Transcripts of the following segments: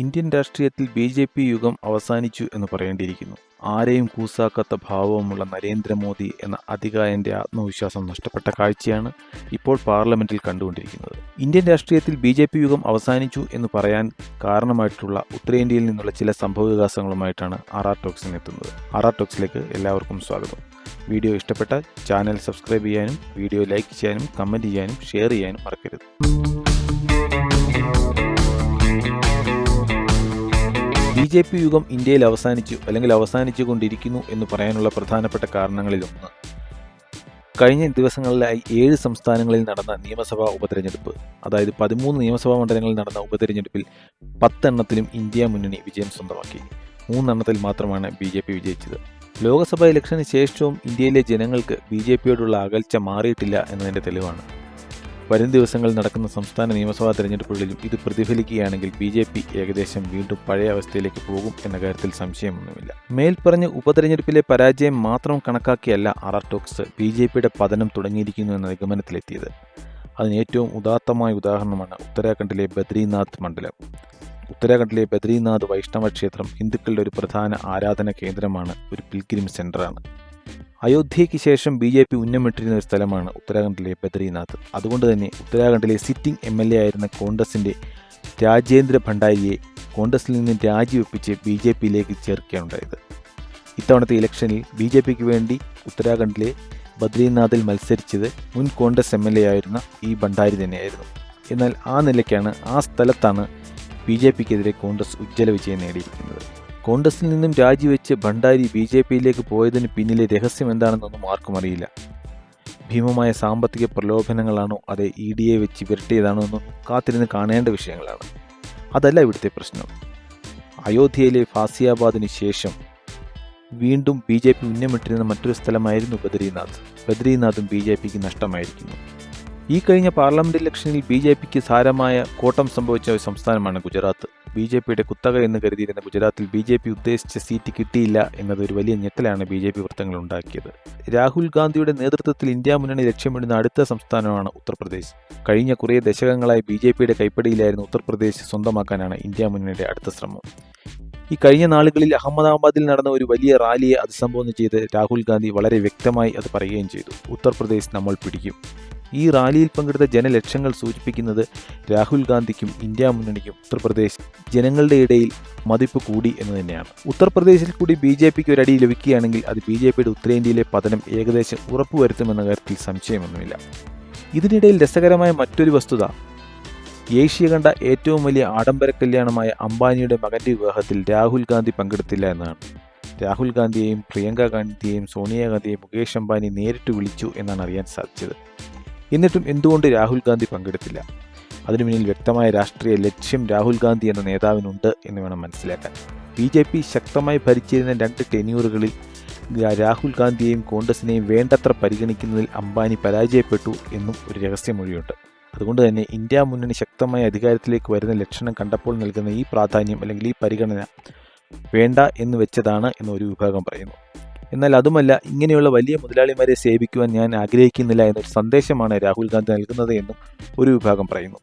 Indian രാഷ്ട്രീയത്തിൽ B J P യുഗം അവസാനിച്ചു എന്ന് പറയേണ്ടിയിരിക്കുന്നു. ആരെയും കൂസാക്കാത്ത ഭാവവുമുള്ള നരേന്ദ്രമോദി എന്ന അധികാരന്റെ ആത്മവിശ്വാസം നഷ്ടപ്പെട്ട കാഴ്ചയാണ് ഇപ്പോൾ പാർലമെന്റിൽ കണ്ടുകൊണ്ടിരിക്കുന്നത്. ഇന്ത്യൻ രാഷ്ട്രീയത്തിൽ ബി ജെ പി യുഗം അവസാനിച്ചു എന്ന് പറയാൻ കാരണമായിട്ടുള്ള ഉത്തരേന്ത്യയിൽ നിന്നുള്ള ചില സംഭവവികാസങ്ങളുമായിട്ടാണ് ആർ ആർ ടോക്സിന് എത്തുന്നത്. ആർ ആർ ടോക്സിലേക്ക് എല്ലാവർക്കും സ്വാഗതം. വീഡിയോ ഇഷ്ടപ്പെട്ടാൽ ചാനൽ സബ്സ്ക്രൈബ് ചെയ്യാനും വീഡിയോ ലൈക്ക് ചെയ്യാനും കമന്റ് ചെയ്യാനും ഷെയർ ചെയ്യാനും മറക്കരുത്. ജെ പി യുഗം ഇന്ത്യയിൽ അവസാനിച്ചു അല്ലെങ്കിൽ അവസാനിച്ചു കൊണ്ടിരിക്കുന്നു എന്ന് പറയാനുള്ള പ്രധാനപ്പെട്ട കാരണങ്ങളിലൊന്ന്. കഴിഞ്ഞ ദിവസങ്ങളിലായി ഏഴ് സംസ്ഥാനങ്ങളിൽ നടന്ന നിയമസഭാ ഉപതെരഞ്ഞെടുപ്പ്. അതായത് പതിമൂന്ന് നിയമസഭാ മണ്ഡലങ്ങളിൽ നടന്ന ഉപതെരഞ്ഞെടുപ്പിൽ പത്തെണ്ണത്തിലും ഇന്ത്യ മുന്നണി വിജയം സ്വന്തമാക്കി. മൂന്നെണ്ണത്തിൽ മാത്രമാണ് ബി ജെ പി വിജയിച്ചത്. ലോക്സഭാ ഇലക്ഷന് ശേഷവും ഇന്ത്യയിലെ ജനങ്ങൾക്ക് ബി ജെ പിയോടുള്ള അകൽച്ച മാറിയിട്ടില്ല എന്നതിന്റെ തെളിവാണ്. വരും ദിവസങ്ങളിൽ നടക്കുന്ന സംസ്ഥാന നിയമസഭാ തെരഞ്ഞെടുപ്പുകളിലും ഇത് പ്രതിഫലിക്കുകയാണെങ്കിൽ ബി ജെ പി ഏകദേശം വീണ്ടും പഴയ അവസ്ഥയിലേക്ക് പോകും എന്ന കാര്യത്തിൽ സംശയമൊന്നുമില്ല. മേൽപ്പറഞ്ഞ ഉപതെരഞ്ഞെടുപ്പിലെ പരാജയം മാത്രം കണക്കാക്കിയല്ല R R talks B J പിയുടെ പതനം തുടങ്ങിയിരിക്കുന്നു എന്ന നിഗമനത്തിലെത്തിയത്. അതിന് ഏറ്റവും ഉദാത്തമായ ഉദാഹരണമാണ് ഉത്തരാഖണ്ഡിലെ ബദ്രീനാഥ് മണ്ഡലം. ഉത്തരാഖണ്ഡിലെ ബദ്രീനാഥ് വൈഷ്ണവ ക്ഷേത്രം ഹിന്ദുക്കളുടെ ഒരു പ്രധാന ആരാധന കേന്ദ്രമാണ് ഒരു പിൽഗ്രിം സെന്ററാണ്. അയോധ്യയ്ക്ക് ശേഷം ബി ജെ പി ഉന്നമിട്ടിരുന്ന ഒരു സ്ഥലമാണ് ഉത്തരാഖണ്ഡിലെ ബദ്രീനാഥ്. അതുകൊണ്ട് തന്നെ ഉത്തരാഖണ്ഡിലെ സിറ്റിംഗ് എം എൽ എ ആയിരുന്ന കോൺഗ്രസിന്റെ രാജേന്ദ്ര ഭണ്ഡാരിയെ കോൺഗ്രസിൽ നിന്ന് രാജിവെപ്പിച്ച് ബി ജെ പിയിലേക്ക് ചേർക്കുകയാണുണ്ടായത്. ഇത്തവണത്തെ ഇലക്ഷനിൽ ബി ജെ പിക്ക് വേണ്ടി ഉത്തരാഖണ്ഡിലെ ബദ്രീനാഥിൽ മത്സരിച്ചത് മുൻ കോൺഗ്രസ് എം എൽ എ ആയിരുന്ന ഈ ഭണ്ഡാരി തന്നെയായിരുന്നു. എന്നാൽ ആ നിലയ്ക്കാണ് ആ സ്ഥലത്താണ് ബി ജെ പിക്കെതിരെ കോൺഗ്രസ് ഉജ്ജ്വല വിജയം നേടിയിരിക്കുന്നത്. കോൺഗ്രസിൽ നിന്നും രാജിവെച്ച് ഭണ്ഡാരി ബി ജെ പിയിലേക്ക് പോയതിന് പിന്നിലെ രഹസ്യം എന്താണെന്നൊന്നും ആർക്കും അറിയില്ല. ഭീമമായ സാമ്പത്തിക പ്രലോഭനങ്ങളാണോ അതെ ഇ ഡി എ വെച്ച് വിരട്ടിയതാണോ എന്നും കാത്തിരുന്ന് കാണേണ്ട വിഷയങ്ങളാണ്. അതല്ല ഇവിടുത്തെ പ്രശ്നം. അയോധ്യയിലെ ഫാസിയാബാദിന് ശേഷം വീണ്ടും ബി ജെ പി ഉന്നമിട്ടിരുന്ന മറ്റൊരു സ്ഥലമായിരുന്നു ബദ്രീനാഥ്. ബദ്രീനാഥും ബി ജെ പിക്ക് നഷ്ടമായിരിക്കുന്നു. ഈ കഴിഞ്ഞ പാർലമെന്റ് ഇലക്ഷനിൽ ബി ജെ പിക്ക് സാരമായ കോട്ടം സംഭവിച്ച ഒരു സംസ്ഥാനമാണ് ഗുജറാത്ത്. ബി ജെ പിയുടെ കുത്തക എന്ന് കരുതിയിരുന്ന ഗുജറാത്തിൽ ബി ജെ പി ഉദ്ദേശിച്ച സീറ്റ് കിട്ടിയില്ല എന്നത് ഒരു വലിയ ഞെട്ടലാണ് ബി ജെ പി വൃത്തങ്ങൾ ഉണ്ടാക്കിയത് രാഹുൽ ഗാന്ധിയുടെ നേതൃത്വത്തിൽ ഇന്ത്യ മുന്നണി ലക്ഷ്യമിടുന്ന അടുത്ത സംസ്ഥാനമാണ് ഉത്തർപ്രദേശ്. കഴിഞ്ഞ കുറേ ദശകങ്ങളായി ബി ജെ പിയുടെ കൈപ്പടിയിലായിരുന്ന ഉത്തർപ്രദേശ് സ്വന്തമാക്കാനാണ് ഇന്ത്യ മുന്നണിയുടെ അടുത്ത ശ്രമം. ഈ കഴിഞ്ഞ നാളുകളിൽ അഹമ്മദാബാദിൽ നടന്ന ഒരു വലിയ റാലിയെ അഭിസംബോധന ചെയ്ത് രാഹുൽ ഗാന്ധി വളരെ വ്യക്തമായി അത് പറയുകയും ചെയ്തു. ഉത്തർപ്രദേശ് നമ്മൾ പിടിക്കും. ഈ റാലിയിൽ പങ്കെടുത്ത ജനലക്ഷങ്ങൾ സൂചിപ്പിക്കുന്നത് രാഹുൽ ഗാന്ധിക്കും ഇന്ത്യ മുന്നണിക്കും ഉത്തർപ്രദേശ് ജനങ്ങളുടെ ഇടയിൽ മതിപ്പ് കൂടി എന്ന് തന്നെയാണ്. ഉത്തർപ്രദേശിൽ കൂടി ബി ജെ പിക്ക് ഒരടി ലഭിക്കുകയാണെങ്കിൽ അത് ബി ജെ പിയുടെ ഉത്തരേന്ത്യയിലെ പതനം ഏകദേശം ഉറപ്പുവരുത്തുമെന്ന കാര്യത്തിൽ സംശയമൊന്നുമില്ല. ഇതിനിടയിൽ രസകരമായ മറ്റൊരു വസ്തുത ഏഷ്യ കണ്ട ഏറ്റവും വലിയ ആഡംബര കല്യാണമായ അംബാനിയുടെ മകന്റെ വിവാഹത്തിൽ രാഹുൽ ഗാന്ധി പങ്കെടുത്തില്ല എന്നാണ്. രാഹുൽ ഗാന്ധിയെയും പ്രിയങ്ക ഗാന്ധിയെയും സോണിയാഗാന്ധിയെയും മുകേഷ് അംബാനി നേരിട്ട് വിളിച്ചു എന്നാണ് അറിയാൻ സാധിച്ചത്. എന്നിട്ടും എന്തുകൊണ്ട് രാഹുൽ ഗാന്ധി പങ്കെടുത്തില്ല? അതിനു പിന്നിൽ വ്യക്തമായ രാഷ്ട്രീയ ലക്ഷ്യം രാഹുൽ ഗാന്ധി എന്ന നേതാവിനുണ്ട് എന്ന് വേണം മനസ്സിലാക്കാൻ. ബി ജെ പി ശക്തമായി ഭരിച്ചിരുന്ന രണ്ട് ടെന്യൂറുകളിൽ രാഹുൽ ഗാന്ധിയെയും കോൺഗ്രസിനെയും വേണ്ടത്ര പരിഗണിക്കുന്നതിൽ അംബാനി പരാജയപ്പെട്ടു എന്നും ഒരു രഹസ്യമൊഴിയുണ്ട്. അതുകൊണ്ട് തന്നെ ഇന്ത്യ മുന്നണി ശക്തമായ അധികാരത്തിലേക്ക് വരുന്ന ലക്ഷണം കണ്ടപ്പോൾ നൽകുന്ന ഈ പ്രാധാന്യം അല്ലെങ്കിൽ ഈ പരിഗണന വേണ്ട എന്ന് വെച്ചതാണ് എന്ന് ഒരു വിഭാഗം പറയുന്നു. എന്നാൽ അതുമല്ല ഇങ്ങനെയുള്ള വലിയ മുതലാളിമാരെ സേവിക്കുവാൻ ഞാൻ ആഗ്രഹിക്കുന്നില്ല എന്നൊരു സന്ദേശമാണ് രാഹുൽ ഗാന്ധി നൽകുന്നത് എന്നും ഒരു വിഭാഗം പറയുന്നു.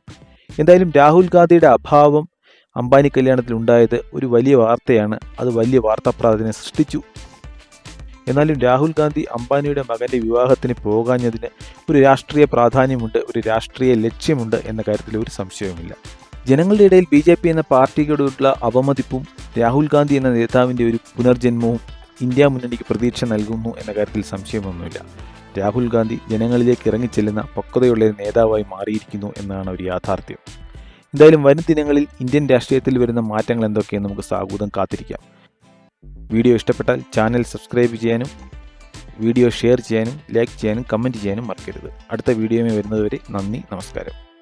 എന്തായാലും രാഹുൽ ഗാന്ധിയുടെ അഭാവം അംബാനി കല്യാണത്തിൽ ഉണ്ടായത് ഒരു വലിയ വാർത്തയാണ്. അത് വലിയ വാർത്താപ്രാധാന്യം സൃഷ്ടിച്ചു. എന്നാലും രാഹുൽ ഗാന്ധി അംബാനിയുടെ മകന്റെ വിവാഹത്തിന് പോകാഞ്ഞതിന് ഒരു രാഷ്ട്രീയ പ്രാധാന്യമുണ്ട് ഒരു രാഷ്ട്രീയ ലക്ഷ്യമുണ്ട് എന്ന കാര്യത്തിൽ ഒരു സംശയവുമില്ല. ജനങ്ങളുടെ ഇടയിൽ ബി ജെ പി എന്ന പാർട്ടിയോടുള്ള അവമതിപ്പും രാഹുൽ ഗാന്ധി എന്ന നേതാവിന്റെ ഒരു പുനർജന്മവും ഇന്ത്യ മുന്നണിക്ക് പ്രതീക്ഷ നൽകുന്നു എന്ന കാര്യത്തിൽ സംശയമൊന്നുമില്ല. രാഹുൽ ഗാന്ധി ജനങ്ങളിലേക്ക് ഇറങ്ങിച്ചെല്ലുന്ന പക്വതയുള്ള നേതാവായി മാറിയിരിക്കുന്നു എന്നാണ് ഒരു യാഥാർത്ഥ്യം. എന്തായാലും വരും ദിനങ്ങളിൽ ഇന്ത്യൻ രാഷ്ട്രീയത്തിൽ വരുന്ന മാറ്റങ്ങൾ എന്തൊക്കെയെന്ന് നമുക്ക് സാഗൂതം കാത്തിരിക്കാം. വീഡിയോ ഇഷ്ടപ്പെട്ടാൽ ചാനൽ സബ്സ്ക്രൈബ് ചെയ്യാനും വീഡിയോ ഷെയർ ചെയ്യാനും ലൈക്ക് ചെയ്യാനും കമന്റ് ചെയ്യാനും മറക്കരുത്. അടുത്ത വീഡിയോയുമായി വരുന്നതുവരെ നന്ദി നമസ്കാരം.